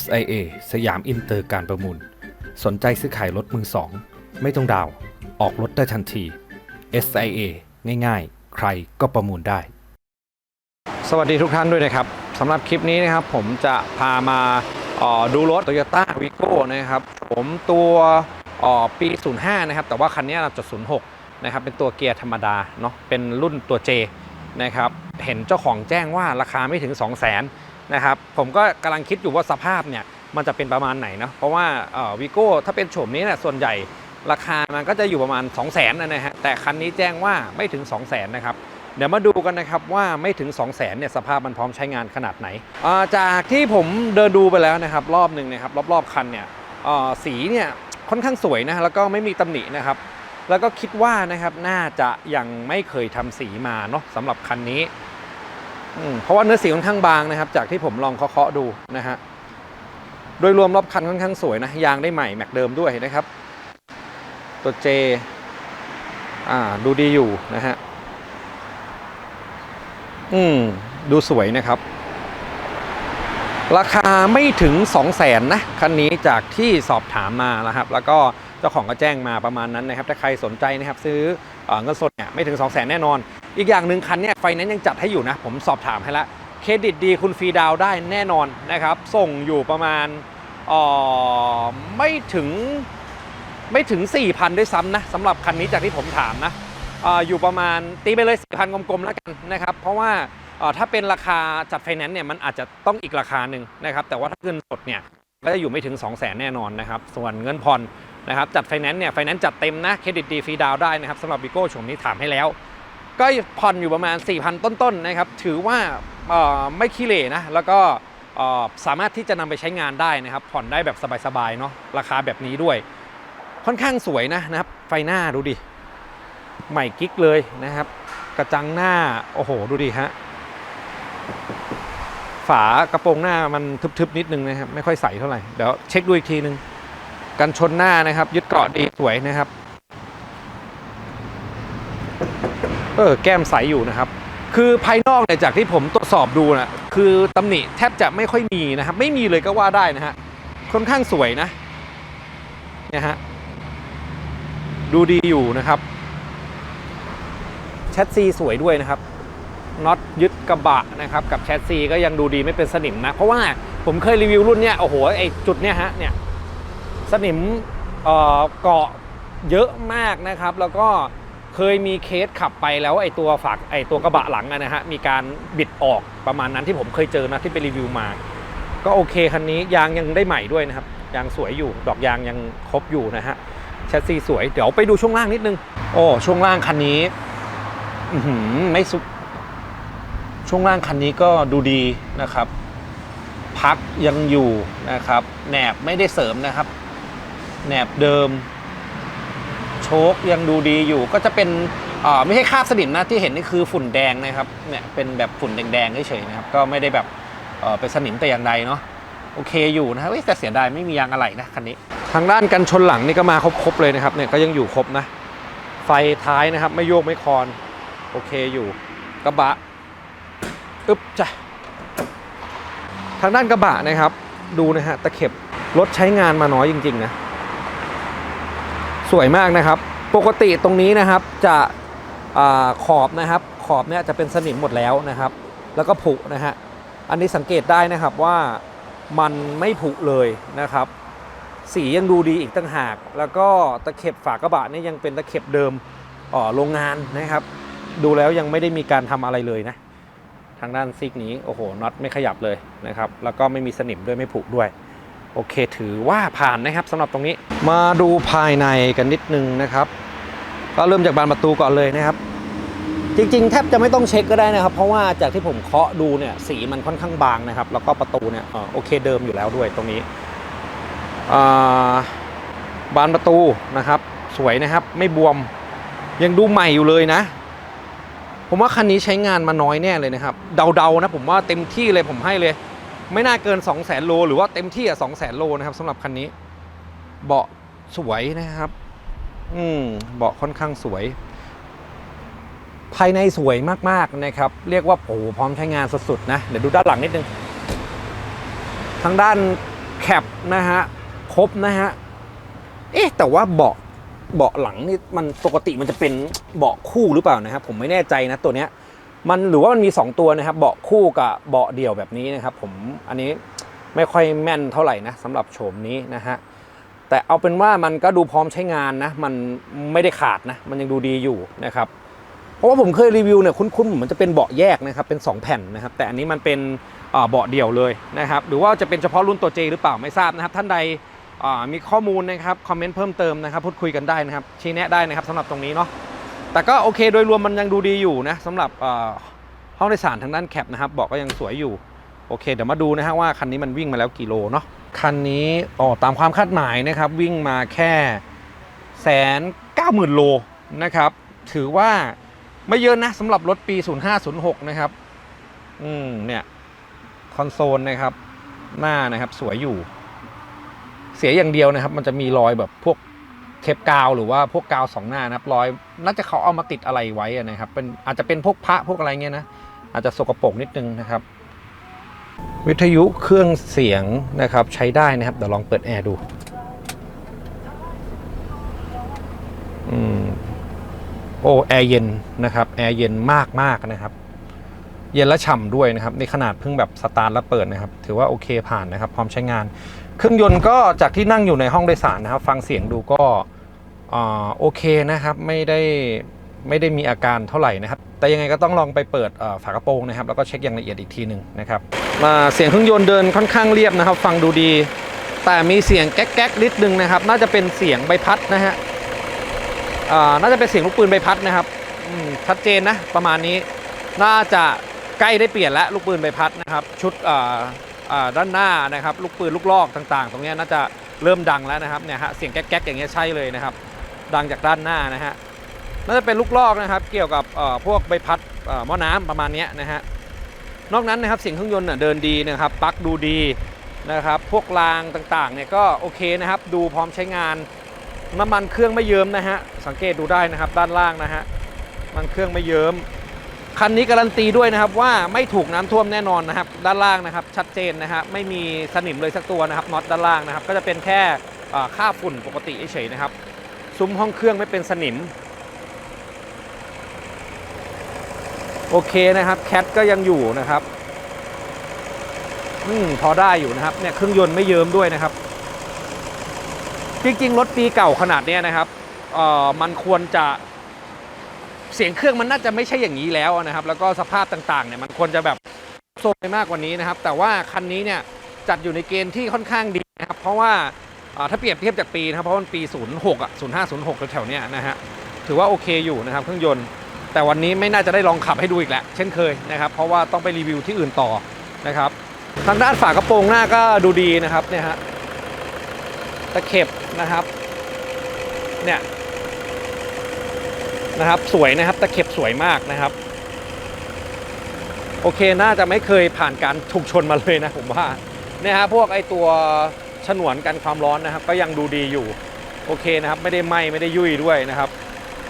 SIA สยามอินเตอร์การประมูล สนใจซื้อขายรถมือสอง ไม่ต้องดาว ออกรถได้ทันที SIA ง่ายๆ ใครก็ประมูลได้ สวัสดีทุกท่านด้วยนะครับสำหรับคลิปนี้นะครับผมจะพามาออดูรถ Toyota Vigo นะครับ ผมตัวออปี 05 นะครับ แต่ว่าคันนี้เราจะ06 นะครับ เป็นตัวเกียร์ธรรมดาเนาะเป็นรุ่นตัว J นะครับ เห็นเจ้าของแจ้งว่าราคาไม่ถึง 2 0 0 0 0 นะครับผมก็กำลังคิดอยู่ว่าสภาพเนี่ยมันจะเป็นประมาณไหนเนาะเพราะว่าวิโก้ถ้าเป็นโฉมนี้เนี่ยส่วนใหญ่ราคามันก็จะอยู่ประมาณ 2 0 0 0 0นนะฮะแต่คันนี้แจ้งว่าไม่ถึง 2 0 0 0 0นนะครับเดี๋ยวมาดูกันนะครับว่าไม่ถึง 2 0 0 0 0นเนี่ยสภาพมันพร้อมใช้งานขนาดไหนาจากที่ผมเดินดูไปแล้วนะครับรอบหนึ่งนะครับรอบๆคันเนี่ยสีเนี่ยค่อนข้างสวยนะแล้วก็ไม่มีตำหนินะครับแล้วก็คิดว่านะครับน่าจะยังไม่เคยทำสีมาเนาะสำหรับคันนี้ เพราะว่าเนื้อสีค่อนข้างบางนะครับ จากที่ผมลองเคาะๆดูนะฮะโดยรวมรอบคันค่อนข้างสวยนะยางได้ใหม่แม็กเดิมด้วยนะครับ ตัว J อ่าดูดีอยู่นะฮะอืมดูสวยนะครับ ราคาไม่ถึง 2 0 0แสนนะคันนี้จากที่สอบถามมานะครับ แล้วก็เจ้าของก็แจ้งมาประมาณนั้นนะครับ ถ้าใครสนใจนะครับ ซื้อเออเงินสดเนี่ยไม่ถึง 2 0 0แสนแน่นอน อีกอย่างหนึ่งคันเนี่ยไฟแนนซ์ยังจัดให้อยู่นะ ผมสอบถามให้ละเครดิตดีคุณฟรีดาวได้แน่นอนนะครับ ส่งอยู่ประมาณออไม่ถึงไม่ถึง 4,000 ด้วยซ้ำนะสำหรับคันนี้จากที่ผมถามนะออยู่ประมาณตีไปเลย 4,000 กลมๆแล้วกันนะครับ เพราะว่าถ้าเป็นราคาจัดไฟแนนซ์เนี่ยมันอาจจะต้องอีกราคาหนึ่งนะครับ แต่ว่าถ้าเงินสดเนี่ยก็จะอยู่ไม่ถึง 2 0 0แสนแน่นอนนะครับ ส่วนเงินผ่อนนะครับจัดไฟแนนซ์เนี่ยไฟแนนซ์จัดเต็มนะเครดิตดีฟรีดาวได้นะครับสำหรับบิโก้ชมนี้ถามให้แล้ว ก็ผ่อนอยู่ประมาณ 4,000 ต้นๆนะครับ ถือว่าไม่ขี้เหร่นะ แล้วก็สามารถที่จะนำไปใช้งานได้นะครับ ผ่อนได้แบบสบายๆเนาะ ราคาแบบนี้ด้วย ค่อนข้างสวยนะนะครับ ไฟหน้าดูดิ ใหม่กิ๊กเลยนะครับ กระจังหน้า โอ้โห ดูดิฮะ ฝากระโปรงหน้ามันทึบๆนิดนึงนะครับ ไม่ค่อยใสเท่าไหร่ เดี๋ยวเช็คดูอีกทีนึง กันชนหน้านะครับ ยึดเกาะดีสวยนะครับ เออแก้มใสอยู่นะครับ คือภายนอกเนี่ยจากที่ผมตรวจสอบดูนะคือตำหนิแทบจะไม่ค่อยมีนะครับ ไม่มีเลยก็ว่าได้นะฮะค่อนข้างสวยนะเนี่ยฮะดูดีอยู่นะครับแชทซีสวยด้วยนะครับน็อตยึดกระบะนะครับกับแชสซีก็ยังดูดีไม่เป็นสนิมนะ เพราะว่าผมเคยรีวิวรุ่นเนี้ยโอ้โหไอจุดเนี้ยฮะเนี่ยสนิมเกาะเยอะมากนะครับ แล้วก็ เคยมีเคสขับไปแล้วไอตัวฝากไอตัวกระบะหลังนะฮะมีการบิดออกประมาณนั้นที่ผมเคยเจอนะที่ไปรีวิวมา ก็โอเคคันนี้ยางยังได้ใหม่ด้วยนะครับยางสวยอยู่ดอกยางยังครบอยู่นะฮะแชสซีสวยเดี๋ยวไปดูช่วงล่างนิดนึงโอ้ช่วงล่างคันนี้อื้อหือไม่สุช่วงล่างคันนี้ก็ดูดีนะครับ พักยังอยู่นะครับแหนบไม่ได้เสริมนะครับแหนบเดิม ชคยังดูดีอยู่ก็จะเป็นไม่ใช่คราบสนิมนะที่เห็นนี่คือฝุ่นแดงนะครับเนี่ยเป็นแบบฝุ่นแดงๆเฉยๆนะครับก็ไม่ได้แบบเป็นสนิมแต่อย่างใดเนาะโอเคอยู่นะครับเอ้ยแต่เสียดายไม่มียางอะไหล่นะคันนี้ ทางด้านกันชนหลังนี่ก็มาครบๆเลยนะครับเนี่ยก็ยังอยู่ครบนะ ไฟท้ายนะครับไม่โยกไม่คลอนโอเคอยู่กระบะอึ๊บจ้ะทางด้านกระบะนะครับ ดูนะฮะตะเข็บรถใช้งานมาน้อยจริง ๆ นะ สวยมากนะครับ ปกติตรงนี้นะครับจะอขอบนะครับ ขอบเนี่ยจะเป็นสนิมหมดแล้วนะครับ แล้วก็ผุนะฮะอันนี้สังเกตได้นะครับว่ามันไม่ผุเลยนะครับ สียังดูดีอีกตั้งหาก แล้วก็ตะเข็บฝากระบะเนี่ยยังเป็นตะเข็บเดิมอ๋อโรงงานนะครับ ดูแล้วยังไม่ได้มีการทำอะไรเลยนะ ทางด้านซีกนี้โอ้โหน็อตไม่ขยับเลยนะครับ แล้วก็ไม่มีสนิมด้วยไม่ผุด้วย โอเค ถือว่าผ่านนะครับสำหรับตรงนี้ มาดูภายในกันนิดนึงนะครับ ก็เริ่มจากบานประตูก่อนเลยนะครับ จริงๆ แทบจะไม่ต้องเช็คก็ได้นะครับ เพราะว่าจากที่ผมเคาะดูเนี่ยสีมันค่อนข้างบางนะครับ แล้วก็ประตูเนี่ยโอเคเดิมอยู่แล้วด้วยตรงนี้บานประตูนะครับ สวยนะครับไม่บวมยังดูใหม่อยู่เลยนะ ผมว่าคันนี้ใช้งานมาน้อยแน่เลยนะครับ เดาๆนะผมว่าเต็มที่เลยผมให้เลย ไม่น่าเกิน 2 0 0แสนโล หรือว่าเต็มที่อะ2 0 0แสนโลนะครับสำหรับคันนี้ เบาะสวยนะครับ อืมเบาะค่อนข้างสวย ภายในสวยมากๆนะครับ เรียกว่าโอ้โหพร้อมใช้งานสุดๆนะเดี๋ยวดูด้านหลังนิดนึงทางด้านแคปนะฮะครบนะฮะเอ๊ะแต่ว่าเบาะเบาะหลังนี่มันปกติมันจะเป็นเบาะคู่หรือเปล่านะครับผมไม่แน่ใจนะตัวเนี้ย มันหรือว่ามันมี 2 ตัวนะครับ เบาะคู่กับเบาะเดี่ยวแบบนี้นะครับ ผมอันนี้ไม่ค่อยแม่นเท่าไหร่นะสำหรับโฉมนี้นะฮะแต่เอาเป็นว่ามันก็ดูพร้อมใช้งานนะ มันไม่ได้ขาดนะ มันยังดูดีอยู่นะครับ เพราะว่าผมเคยรีวิวเนี่ยคุ้นๆมือนจะเป็นเบาะแยกนะครับ เป็น 2 แผ่นนะครับ แต่อันนี้มันเป็นเบาะเดี่ยวเลยนะครับ หรือว่าจะเป็นเฉพาะรุ่นตัว J หรือเปล่าไม่ทราบนะครับ ท่านใดมีข้อมูลนะครับ คอมเมนต์เพิ่มเติมนะครับ พูดคุยกันได้นะครับ ชี้แนะได้นะครับสำหรับตรงนี้เนาะ แต่ก็โอเคโดยรวมมันยังดูดีอยู่นะสำหรับห้องโดยสารทางด้านแคปนะครับบาะก็ยังสวยอยู่โอเคเดี๋ยวมาดูนะฮะว่าคันนี้มันวิ่งมาแล้วกี่โลเนาะคันนี้อ๋อตามความคาดหมายนะครับวิ่งมาแค่แสนเก้าหมื่นโลนะครับถือว่าไม่เยอะนะสำหรับรถปี 0506 นะครับ อืมเนี่ยคอนโซลนะครับ หน้านะครับสวยอยู่ เสียอย่างเดียวนะครับ มันจะมีรอยแบบพวก เทปกาวหรือว่าพวกกาวสองหน้านะครับรอยน่าจะเขาเอามาติดอะไรไว้นะครับเป็นอาจจะเป็นพวกพระพวกอะไรเงี้ยนะอาจจะสกปรกนิดนึงนะครับ วิทยุเครื่องเสียงนะครับใช้ได้นะครับเดี๋ยวลองเปิดแอร์ดูอืมโอ้แอร์เย็นนะครับแอร์เย็นมากมากๆนะครับ เย็นและฉ่ำด้วยนะครับในขนาดเพิ่งแบบสตาร์ทแล้วเปิดนะครับ ถือว่าโอเคผ่านนะครับ พร้อมใช้งาน เครื่องยนต์ก็จากที่นั่งอยู่ในห้องโดยสารนะครับ ฟังเสียงดูก็โอเคนะครับ ไม่ได้ไม่ได้มีอาการเท่าไหร่นะครับ แต่ยังไงก็ต้องลองไปเปิดฝากระโปรงนะครับ แล้วก็เช็คอย่างละเอียดอีกทีหนึ่งนะครับอ่าเสียงเครื่องยนต์เดินค่อนข้างเรียบนะครับ ฟังดูดี แต่มีเสียงแก๊กๆนิดนึงนะครับ น่าจะเป็นเสียงใบพัดนะฮะน่าจะเป็นเสียงลูกปืนใบพัดนะครับชัดเจนนะประมาณนี้น่าจะ ใกล้ได้เปลี่ยนแล้วลูกปืนใบพัดนะครับ ชุดด้านหน้านะครับ ลูกปืนลูกลอกต่างๆ ตรงนี้น่าจะเริ่มดังแล้วนะครับเนี่ยฮะเสียงแก๊กๆอย่างเงี้ยใช่เลยนะครับ ดังจากด้านหน้านะฮะน่าจะเป็นลูกลอกนะครับ เกี่ยวกับพวกใบพัดหม้อน้ำประมาณนี้นะฮะนอกนั้นนะครับเสียงเครื่องยนต์เดินดีนะครับปลั๊กดูดีนะครับพวกรางต่างๆเนี่ยก็โอเคนะครับ ดูพร้อมใช้งานน้ำมันเครื่องไม่เยิ้มนะฮะสังเกตดูได้นะครับด้านล่างนะฮะมันเครื่องไม่เยิ้ม คันนี้การันตีด้วยนะครับว่าไม่ถูกน้ำท่วมแน่นอนนะครับ ด้านล่างนะครับ ชัดเจนนะฮะไม่มีสนิมเลยสักตัวนะครับน็อตด้านล่างนะครับ ก็จะเป็นแค่ค่าฝุ่นปกติเฉยๆนะครับ ซุ้มห้องเครื่องไม่เป็นสนิม โอเคนะครับแคทก็ยังอยู่นะครับอืมพอได้อยู่นะครับเนี่ยเครื่องยนต์ไม่เยิ้มด้วยนะครับ จริงๆรถปีเก่าขนาดเนี้ยนะครับเอ่อมันควรจะ เสียงเครื่องมันน่าจะไม่ใช่อย่างนี้แล้วนะครับ แล้วก็สภาพต่างๆเนี่ยมันควรจะแบบโซนไปมากกว่านี้นะครับ แต่ว่าคันนี้เนี่ยจัดอยู่ในเกณฑ์ที่ค่อนข้างดีนะครับ เพราะว่าอ่าถ้าเปรียบเทียบจากปีนะครับเพราะมันปี 06อะ05 06แถวๆเนี้ยนะฮะถือว่าโอเคอยู่นะครับเครื่องยนต์ แต่วันนี้ไม่น่าจะได้ลองขับให้ดูอีกแล้วเช่นเคยนะครับ เพราะว่าต้องไปรีวิวที่อื่นต่อนะครับทางด้านฝากระโปรงหน้าก็ดูดีนะครับเนี่ยฮะตะเข็บนะครับเนี่ย นะครับสวยนะครับตะเข็บสวยมากนะครับ โอเคน่าจะไม่เคยผ่านการถูกชนมาเลยนะผมว่าเนี่ยฮะพวกไอตัวฉนวนกันความร้อนนะครับ ก็ยังดูดีอยู่โอเคนะครับไม่ได้ไหมไม่ได้ยุ่ยด้วยนะครับ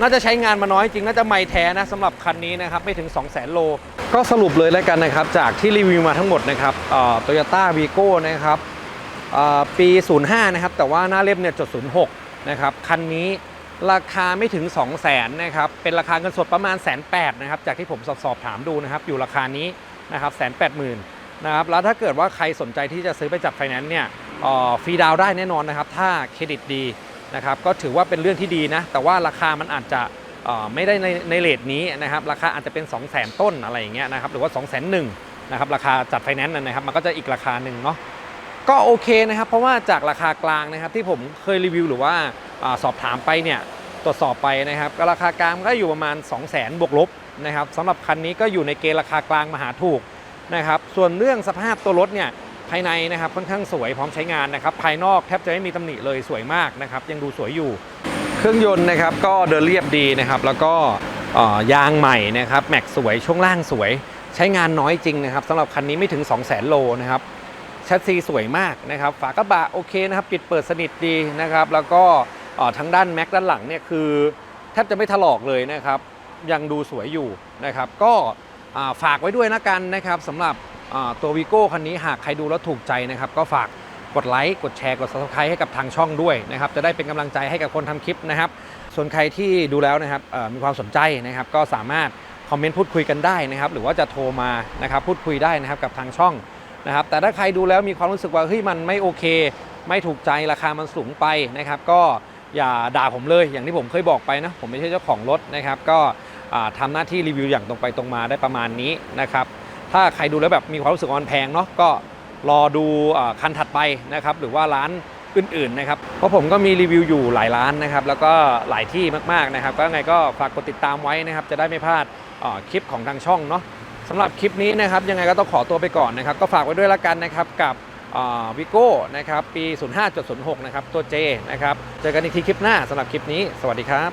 น่าจะใช้งานมาน้อยจริงน่าจะไม่แท้นะสำหรับคันนี้นะครับไม่ถึง 2 0 0 0 0 0 โล ก็สรุปเลยแล้วกันนะครับจากที่รีวิวมาทั้งหมดนะครับโตโยต้าวีโก้นะครับปี 05 นะครับแต่ว่าหน้าเล่มเนี่ยจด 06 นะครับคันนี้ ราคาไม่ถึง 2 0 0 0 0 0นะครับ เป็นราคาเงินสดประมาณแสนแนะครับ จากที่ผมสอบสอบถามดูนะครับ อยู่ราคานี้นะครับแสนแปดหมื่นนะครับ แล้วถ้าเกิดว่าใครสนใจที่จะซื้อไปจัดไฟแนนซ์เนี่ยออฟรีดาวน์ได้แน่นอนนะครับ ถ้าเครดิตดีนะครับ ก็ถือว่าเป็นเรื่องที่ดีนะ แต่ว่าราคามันอาจจะไม่ได้ในในเลทนี้นะครับ ราคาอาจจะเป็น 2 0 0 0 0 0 ต้นอะไรอย่างเงี้ยนะครับ หรือว่า 2 0 0 0 0 0นะครับ ราคาจัดไฟแนนซ์นะครับ มันก็จะอีกราคาหนึ่งเนาะ ก็โอเคนะครับ เพราะว่าจากราคากลางนะครับที่ผมเคยรีวิวหรือว่า สอบถามไปเนี่ยตรวจสอบไปนะครับราคากลางก็อยู่ประมาณ 2 0 0 0 0 0บวกลบนะครับสำหรับคันนี้ก็อยู่ในเกณฑ์ราคากลางมหาถูกนะครับส่วนเรื่องสภาพตัวรถเนี่ยภายในนะครับค่อนข้างสวยพร้อมใช้งานนะครับภายนอกแทบจะไม่มีตำหนิเลยสวยมากนะครับยังดูสวยอยู่ เครื่องยนต์นะครับก็เดินเรียบดีนะครับแล้วก็ยางใหม่นะครับแม็กสวยช่วงล่างสวย ใช้งานน้อยจริงนะครับสำหรับคันนี้ไม่ถึง 2 0 0 0 0 0โลนะครับแชสซีสวยมากนะครับฝากระบะโอเคนะครับปิดเปิดสนิทดีนะครับแล้วก็ ทั้งด้านแม็กด้านหลังเนี่ยคือแทบจะไม่ถลอกเลยนะครับ ยังดูสวยอยู่นะครับ ก็ฝากไว้ด้วยนะกันนะครับสำหรับตัววีโก้คันนี้หากใครดูแล้วถูกใจนะครับ ก็ฝากกดไลค์กดแชร์กด subscribe ให้กับทางช่องด้วยนะครับ จะได้เป็นกำลังใจให้กับคนทำคลิปนะครับ ส่วนใครที่ดูแล้วนะครับมีความสนใจนะครับ ก็สามารถคอมเมนต์พูดคุยกันได้นะครับ หรือว่าจะโทรมานะครับพูดคุยได้นะครับกับทางช่องนะครับ แต่ถ้าใครดูแล้วมีความรู้สึกว่าเฮ้ยมันไม่โอเค ไม่ถูกใจราคามันสูงไปนะครับ ก็ อย่าด่าผมเลยอย่างที่ผมเคยบอกไปนะ ผมไม่ใช่เจ้าของรถนะครับ ก็อ่าทำหน้าที่รีวิวอย่างตรงไปตรงมาได้ประมาณนี้นะครับ ถ้าใครดูแล้วแบบมีความรู้สึกว่ามันแพงเนาะก็รอดูคันถัดไปนะครับ หรือว่าร้านอื่นๆนะครับ เพราะผมก็มีรีวิวอยู่หลายร้านนะครับ แล้วก็หลายที่มากๆนะครับ ก็ไงก็ฝากกดติดตามไว้นะครับ จะได้ไม่พลาดคลิปของทางช่องเนาะสำหรับคลิปนี้นะครับ ยังไงก็ต้องขอตัวไปก่อนนะครับ ก็ฝากไว้ด้วยละกันนะครับกับ วิโก้นะครับปี 05.06 นะครับ ตัว J นะครับ เจอกันอีกทีคลิปหน้าสำหรับคลิปนี้ สวัสดีครับ